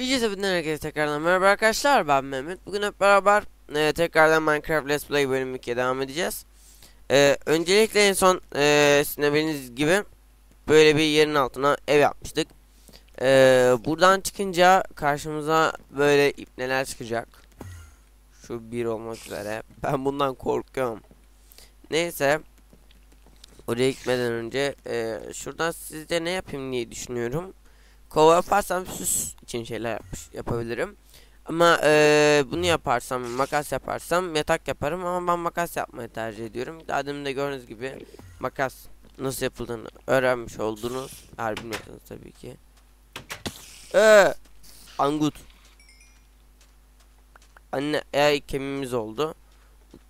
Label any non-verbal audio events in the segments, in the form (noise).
Video sebebinden herkese tekrardan merhaba arkadaşlar ben Mehmet. Bugün hep beraber e, tekrardan Minecraft Let's Play bölüm 2'ye devam edeceğiz. E, öncelikle en son e, sizin bildiğiniz gibi böyle bir yerin altına ev yapmıştık. E, buradan çıkınca karşımıza böyle ipneler çıkacak. Şu bir olmak üzere. Ben bundan korkuyorum. Neyse. Oraya gitmeden önce e, şuradan sizde ne yapayım diye düşünüyorum. Kova yaparsam süs için şeyler yapmış, yapabilirim. Ama eee, bunu yaparsam, makas yaparsam yatak yaparım ama ben makas yapmayı tercih ediyorum. Daha demin de gördüğünüz gibi makas nasıl yapıldığını öğrenmiş oldunuz. Eğer bilmiyorsanız tabii ki. Eee, angut. Anne, eğer kemiğimiz oldu.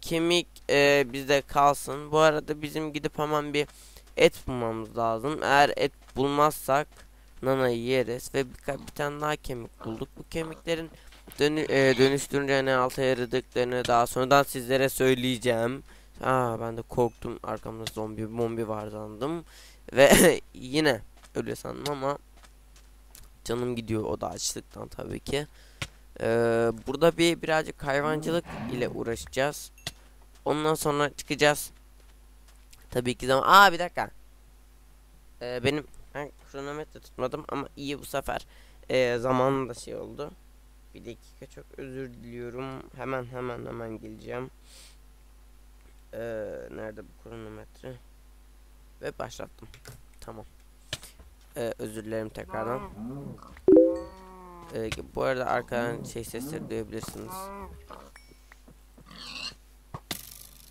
Kemik eee, bizde kalsın. Bu arada bizim gidip hemen bir et bulmamız lazım. Eğer et bulmazsak nanayı yeriz ve bir, bir tane daha kemik bulduk. Bu kemiklerin dönü, e, dönüştürünce ne alta yaradıklarını daha sonradan sizlere söyleyeceğim. Aa ben de korktum arkamda zombi bombi var sandım ve (laughs) yine öyle sandım ama canım gidiyor o da açlıktan tabii ki. Ee, burada bir birazcık hayvancılık ile uğraşacağız. Ondan sonra çıkacağız. Tabii ki zaman. Aa bir dakika. Ee, benim ben kronometre tutmadım ama iyi bu sefer. Ee, zamanında şey oldu. Bir dakika çok özür diliyorum. Hemen hemen hemen geleceğim. Ee, nerede bu kronometre? Ve başlattım. Tamam. Ee, özür dilerim tekrardan. Ee, bu arada arkadan şey sesleri duyabilirsiniz.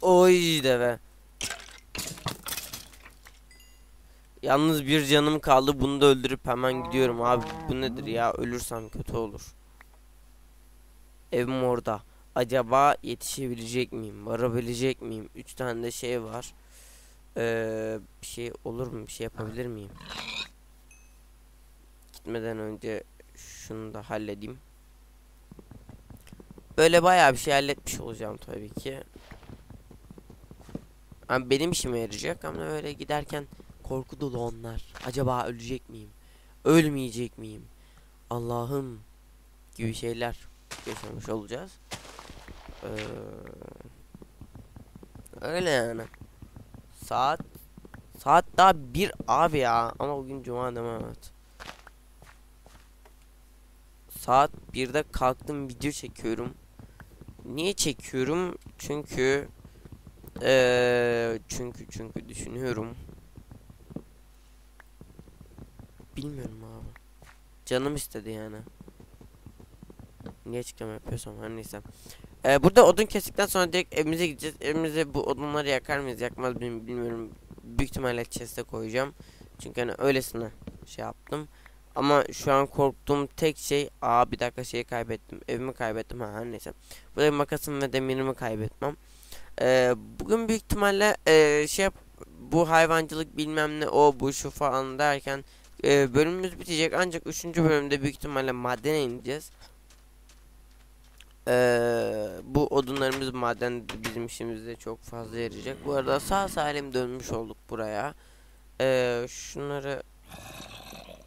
Oy deve. Yalnız bir canım kaldı. Bunu da öldürüp hemen gidiyorum. Abi bu nedir ya? Ölürsem kötü olur. Evim orada. Acaba yetişebilecek miyim? Varabilecek miyim? Üç tane de şey var. Ee, bir şey olur mu? Bir şey yapabilir miyim? Gitmeden önce şunu da halledeyim. Böyle bayağı bir şey halletmiş olacağım tabii ki. Yani benim işime yarayacak ama öyle giderken korku dolu onlar. Acaba ölecek miyim? Ölmeyecek miyim? Allah'ım gibi şeyler yaşamış olacağız. Ee, öyle yani. Saat saat daha bir abi ya ama bugün cuma değil mi? Evet. Saat 1'de kalktım video çekiyorum. Niye çekiyorum? Çünkü ee, çünkü çünkü düşünüyorum. Bilmiyorum abi. Canım istedi yani. Niye çıkama yapıyorsam her neyse. Ee, burada odun kestikten sonra direkt evimize gideceğiz. Evimize bu odunları yakar mıyız yakmaz mıyım bilmiyorum. Büyük ihtimalle chest'e koyacağım. Çünkü hani öylesine şey yaptım. Ama şu an korktuğum tek şey aa bir dakika şeyi kaybettim. Evimi kaybettim ha her neyse. Burada makasım ve demirimi kaybetmem. Ee, bugün büyük ihtimalle e, şey yap bu hayvancılık bilmem ne o bu şu falan derken e, bölümümüz bitecek ancak 3. bölümde büyük ihtimalle madene ineceğiz. Ee, bu odunlarımız maden bizim işimizde çok fazla yarayacak. Bu arada sağ salim dönmüş olduk buraya. Ee, şunları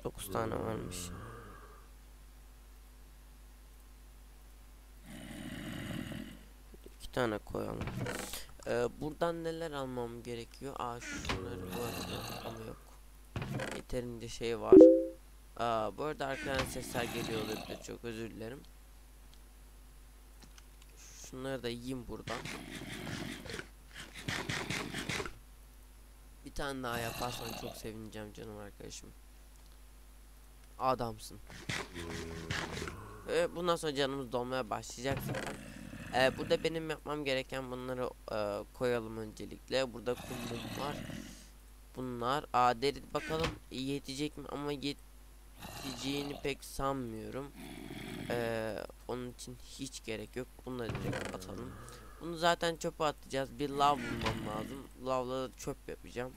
9 tane varmış. İki tane koyalım. Ee, buradan neler almam gerekiyor? Aa şunları var ama yok. Yeterince şey var. Aa, bu arada arkadan sesler geliyor olabilir. Çok özür dilerim. Şunları da yiyeyim buradan. Bir tane daha yaparsan çok sevineceğim canım arkadaşım. Adamsın. Ve bundan sonra canımız dolmaya başlayacak zaten. Ee, burada benim yapmam gereken bunları e, koyalım öncelikle. Burada kumum var. Bunlar. Aa deri bakalım yetecek mi ama yeteceğini pek sanmıyorum. Ee, onun için hiç gerek yok. Bunları direkt atalım. Bunu zaten çöpe atacağız. Bir lav bulmam lazım. Lavla da çöp yapacağım.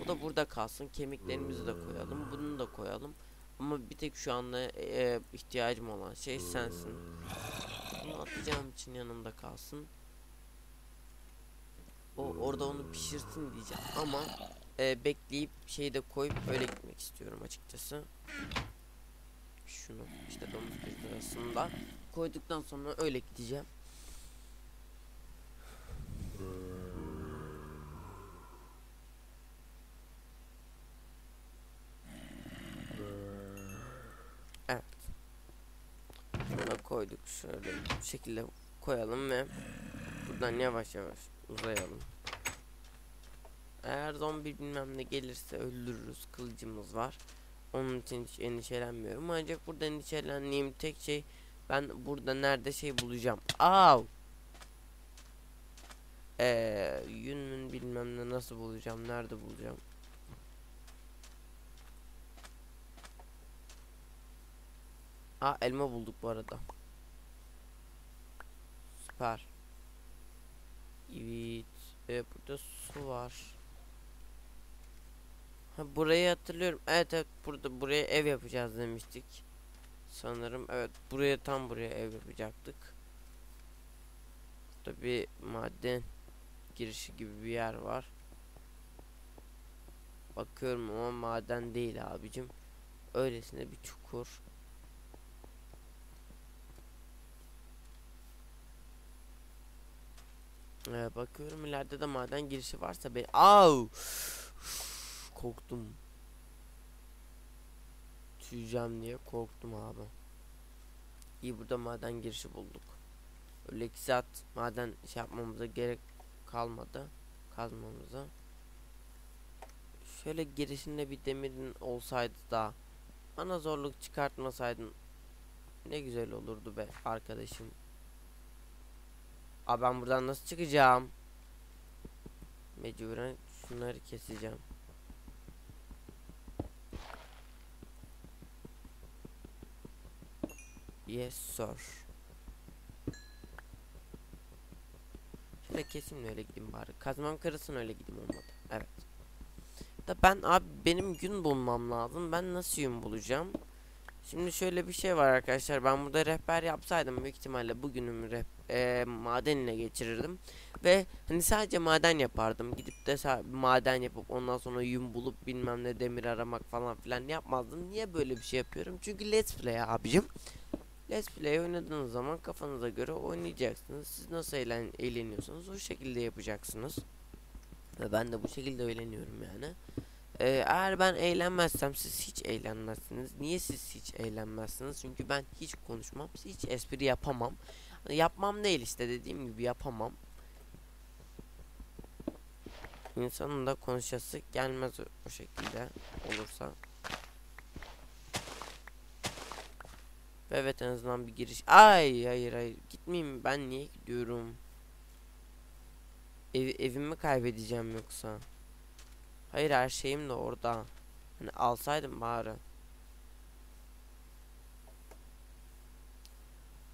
Bu da burada kalsın. Kemiklerimizi de koyalım. Bunu da koyalım. Ama bir tek şu anda e, ihtiyacım olan şey sensin. Bunu atacağım için yanımda kalsın. O orada onu pişirsin diyeceğim ama e, bekleyip şeyi de koyup öyle gitmek istiyorum açıkçası. şunu işte domuz arasında koyduktan sonra öyle gideceğim. Evet. Şunu da koyduk şöyle bu şekilde koyalım ve buradan yavaş yavaş uzayalım. Eğer zombi bilmem ne gelirse öldürürüz. Kılıcımız var. Onun için hiç endişelenmiyorum. Ancak burada endişelendiğim tek şey ben burada nerede şey bulacağım. Av. Eee yünün bilmem ne nasıl bulacağım. Nerede bulacağım. Aa elma bulduk bu arada. Süper. Evet. Ee, burada su var. Ha burayı hatırlıyorum. Evet evet burada buraya ev yapacağız demiştik. Sanırım evet buraya tam buraya ev yapacaktık. Burada bir maden girişi gibi bir yer var. Bakıyorum ama maden değil abicim. Öylesine bir çukur. Ee, bakıyorum ileride de maden girişi varsa be. Au! Korktum. Tüyeceğim diye korktum abi. İyi burada maden girişi bulduk. Öyle iki saat maden şey yapmamıza gerek kalmadı. Kazmamıza. Şöyle girişinde bir demirin olsaydı da bana zorluk çıkartmasaydın ne güzel olurdu be arkadaşım. Aa ben buradan nasıl çıkacağım? Mecburen şunları keseceğim. Yes sir. Şöyle de öyle gideyim bari. Kazmam kırılsın öyle gideyim olmadı. Evet. Da ben abi benim gün bulmam lazım. Ben nasıl gün bulacağım? Şimdi şöyle bir şey var arkadaşlar. Ben burada rehber yapsaydım büyük ihtimalle bugünümü reh e, madenine geçirirdim. Ve hani sadece maden yapardım. Gidip de maden yapıp ondan sonra yün bulup bilmem ne demir aramak falan filan yapmazdım. Niye böyle bir şey yapıyorum? Çünkü let's play abicim. Let's Play oynadığınız zaman kafanıza göre oynayacaksınız. Siz nasıl eğlen eğleniyorsanız o şekilde yapacaksınız. Ve ben de bu şekilde eğleniyorum yani. Ee, eğer ben eğlenmezsem siz hiç eğlenmezsiniz. Niye siz hiç eğlenmezsiniz? Çünkü ben hiç konuşmam, hiç espri yapamam. Yapmam değil işte dediğim gibi yapamam. İnsanın da konuşası gelmez o şekilde olursa. Evet en azından bir giriş. Ay hayır hayır gitmeyeyim ben niye gidiyorum? Ev, evimi kaybedeceğim yoksa. Hayır her şeyim de orada. Hani alsaydım bari.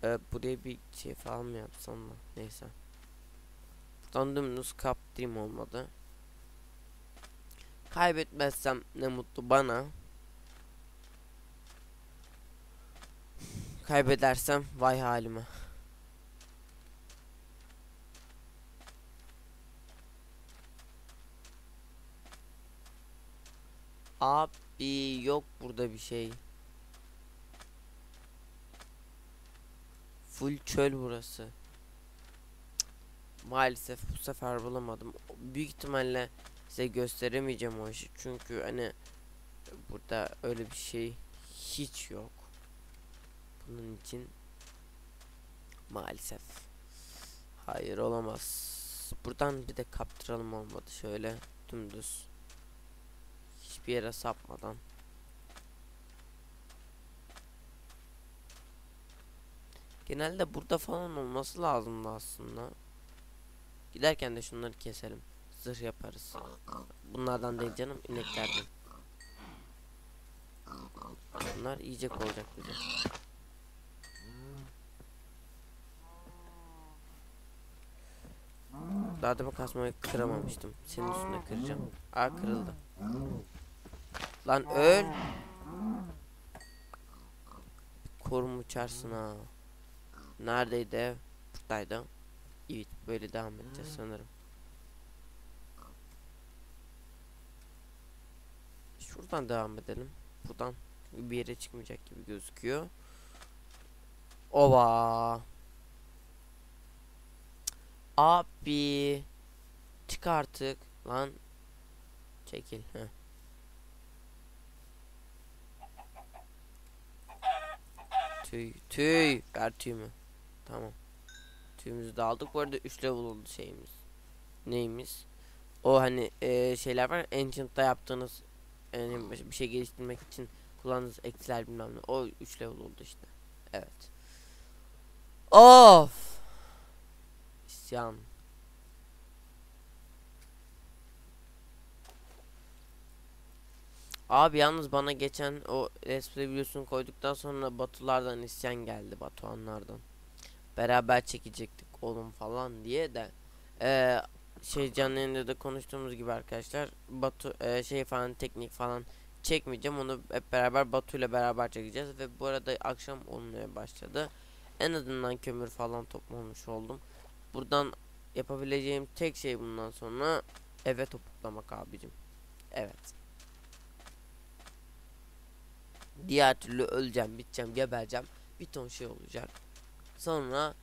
Ee, buraya bir şey falan mı yapsam da neyse. Buradan dümdüz kaptırayım olmadı. Kaybetmezsem ne mutlu bana. Kaybedersem vay halime. Abi yok burada bir şey. Full çöl burası. Maalesef bu sefer bulamadım. Büyük ihtimalle size gösteremeyeceğim o işi. Çünkü hani burada öyle bir şey hiç yok. Bunun için maalesef hayır olamaz. Buradan bir de kaptıralım olmadı şöyle dümdüz. Hiçbir yere sapmadan. Genelde burada falan olması lazımdı aslında. Giderken de şunları keselim. Zırh yaparız. Bunlardan değil canım ineklerden. Bunlar yiyecek olacak bize. Daha demin kasmayı kıramamıştım. Senin üstüne kıracağım. Aa kırıldı. Lan öl. Korum uçarsın ha. Neredeydi ev? Buradaydı. Evet böyle devam edeceğiz sanırım. Şuradan devam edelim. Buradan Bir yere çıkmayacak gibi gözüküyor. Ova. Abi. Çık artık. Lan. Çekil. Heh. Tüy. Tüy. Ver tüyümü. Tamam. Tüyümüzü de aldık. Bu arada 3 level oldu şeyimiz. Neyimiz? O hani e, şeyler var. Ancient'ta yaptığınız yani bir şey geliştirmek için kullandığınız eksiler bilmem ne. O 3 level oldu işte. Evet. Of. İsyan. Abi yalnız bana geçen o Let's videosunu koyduktan sonra Batulardan isyan geldi Batuhanlardan. Beraber çekecektik oğlum falan diye de eee şey canlı yayında da konuştuğumuz gibi arkadaşlar Batu eee, şey falan teknik falan çekmeyeceğim onu hep beraber Batu ile beraber çekeceğiz ve bu arada akşam olmaya başladı. En azından kömür falan toplamış oldum. Buradan yapabileceğim tek şey bundan sonra eve topuklamak abicim. Evet. Diğer türlü öleceğim, biteceğim, gebereceğim. Bir ton şey olacak. Sonra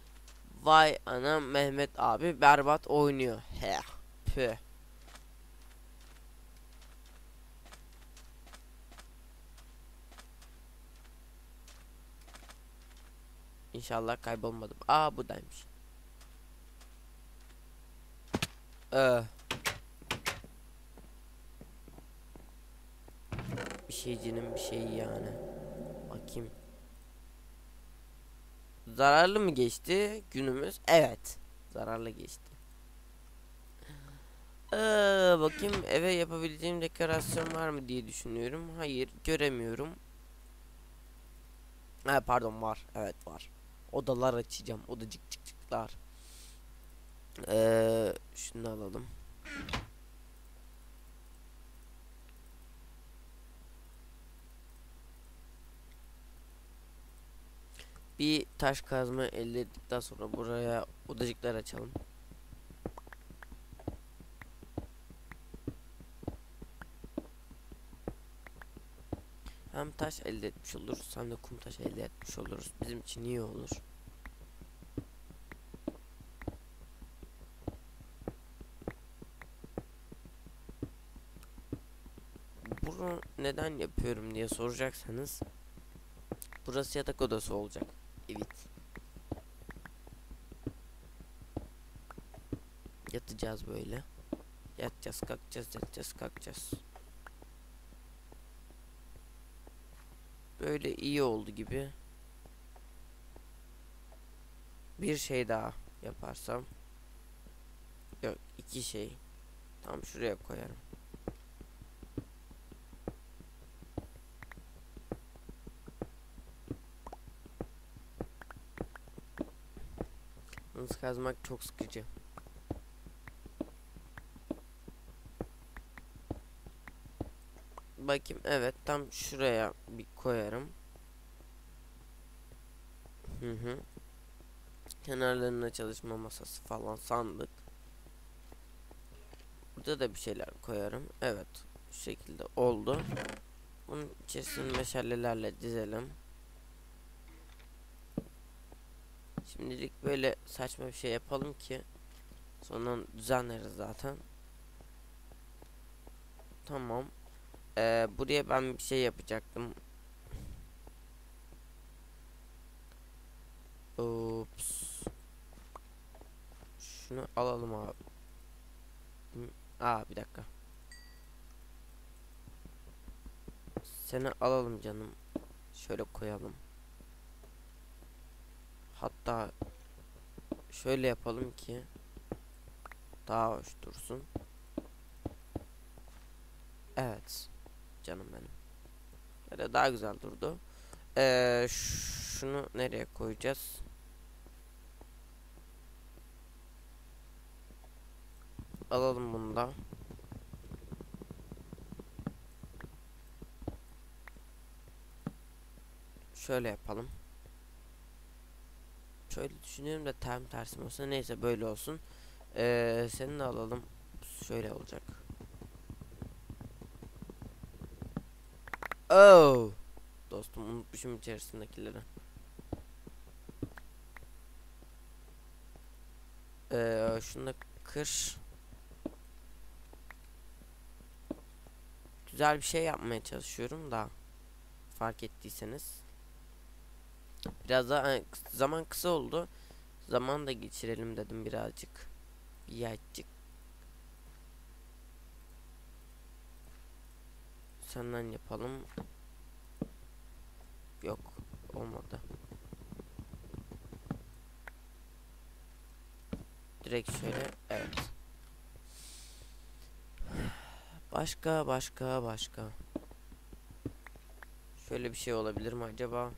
vay anam Mehmet abi berbat oynuyor. He. Püh. İnşallah kaybolmadım. Aa buradaymış. Ee. Bir şeycinin bir şeyi yani. Bakayım. Zararlı mı geçti günümüz? Evet. Zararlı geçti. Ee, bakayım eve yapabileceğim dekorasyon var mı diye düşünüyorum. Hayır göremiyorum. Ha pardon var. Evet var. Odalar açacağım. Odacık çık çıklar. Ee, şunu alalım. Bir taş kazma elde ettikten sonra buraya odacıklar açalım. Hem taş elde etmiş oluruz hem de kum taş elde etmiş oluruz. Bizim için iyi olur. Bunu neden yapıyorum diye soracaksanız Burası yatak odası olacak. Evet. Yatacağız böyle. Yatacağız, kalkacağız, yatacağız, kalkacağız. Böyle iyi oldu gibi. Bir şey daha yaparsam. Yok, iki şey. Tam şuraya koyarım. Kazmak çok sıkıcı. Bakayım evet tam şuraya bir koyarım. Hı hı. Kenarlarına çalışma masası falan sandık. Burada da bir şeyler koyarım. Evet. Şu şekilde oldu. Bunun içerisini meşalelerle dizelim. Şimdilik böyle saçma bir şey yapalım ki sonra düzenleriz zaten. Tamam. Ee, buraya ben bir şey yapacaktım. Ups. Şunu alalım abi. Aa bir dakika. Seni alalım canım. Şöyle koyalım. Hatta şöyle yapalım ki daha hoş dursun. Evet. Canım benim. Böyle daha güzel durdu. Ee, şunu nereye koyacağız? Alalım bunu da. Şöyle yapalım. Şöyle düşünüyorum da tam tersi olsa neyse böyle olsun. Ee, seni de alalım. Şöyle olacak. Oh. dostum. Unutmuşum içerisindekileri. Ee, şunu da kır. Güzel bir şey yapmaya çalışıyorum da fark ettiyseniz. Biraz daha hani, zaman kısa oldu. Zaman da geçirelim dedim birazcık. Birazcık. Senden yapalım. Yok, olmadı. Direkt şöyle, evet. Başka, başka, başka. Şöyle bir şey olabilir mi acaba?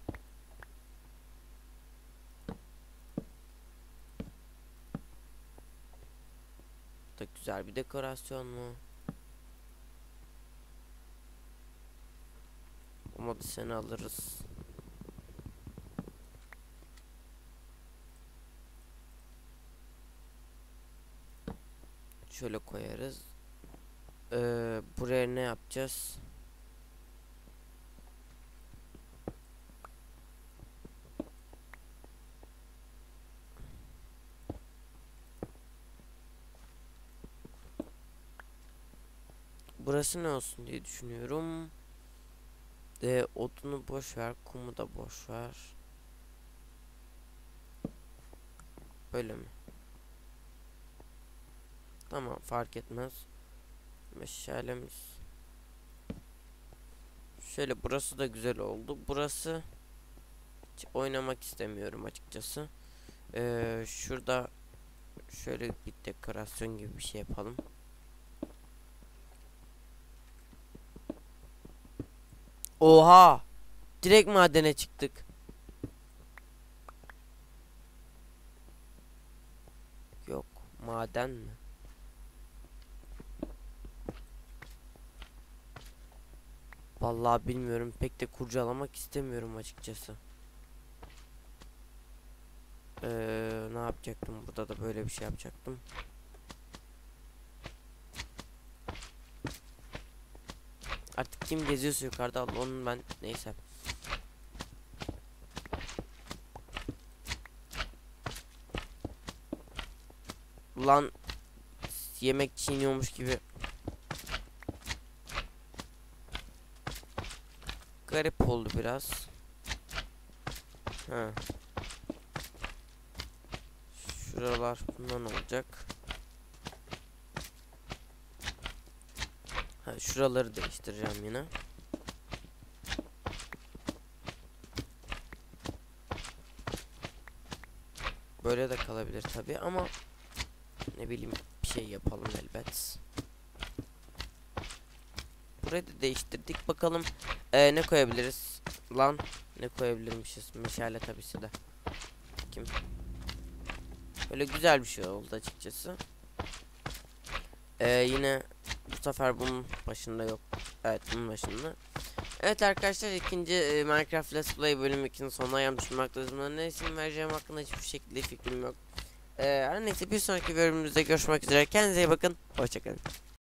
Da güzel bir dekorasyon mu? Olmadı seni alırız. Şöyle koyarız. Ee, buraya ne yapacağız? Burası ne olsun diye düşünüyorum. Ee, odunu boş ver, kumu da boş ver. Böyle mi? Tamam fark etmez. Meşalemiz. Şöyle burası da güzel oldu. Burası hiç oynamak istemiyorum açıkçası. Ee, şurada şöyle bir dekorasyon gibi bir şey yapalım. Oha! Direkt madene çıktık. Yok, maden mi? Vallahi bilmiyorum. Pek de kurcalamak istemiyorum açıkçası. Ee, ne yapacaktım? Burada da böyle bir şey yapacaktım. Artık kim geziyorsa yukarıda Allah onun ben neyse. Lan yemek çiğniyormuş gibi. Garip oldu biraz. Ha. Şuralar bundan olacak. Ha, şuraları değiştireceğim yine. Böyle de kalabilir tabi ama ne bileyim bir şey yapalım elbet. Burayı da değiştirdik. Bakalım eee, ne koyabiliriz? Lan ne koyabilirmişiz? Meşale tabisi de. Kim? Böyle güzel bir şey oldu açıkçası. Eee, yine bu sefer bunun başında yok. Evet bunun başında. Evet arkadaşlar ikinci e, Minecraft Let's Play bölüm 2'nin sonuna gelmiş bulunmaktayız. Ne isim vereceğim hakkında hiçbir şekilde fikrim yok. Ee, her neyse bir sonraki bölümümüzde görüşmek üzere. Kendinize iyi bakın. Hoşçakalın.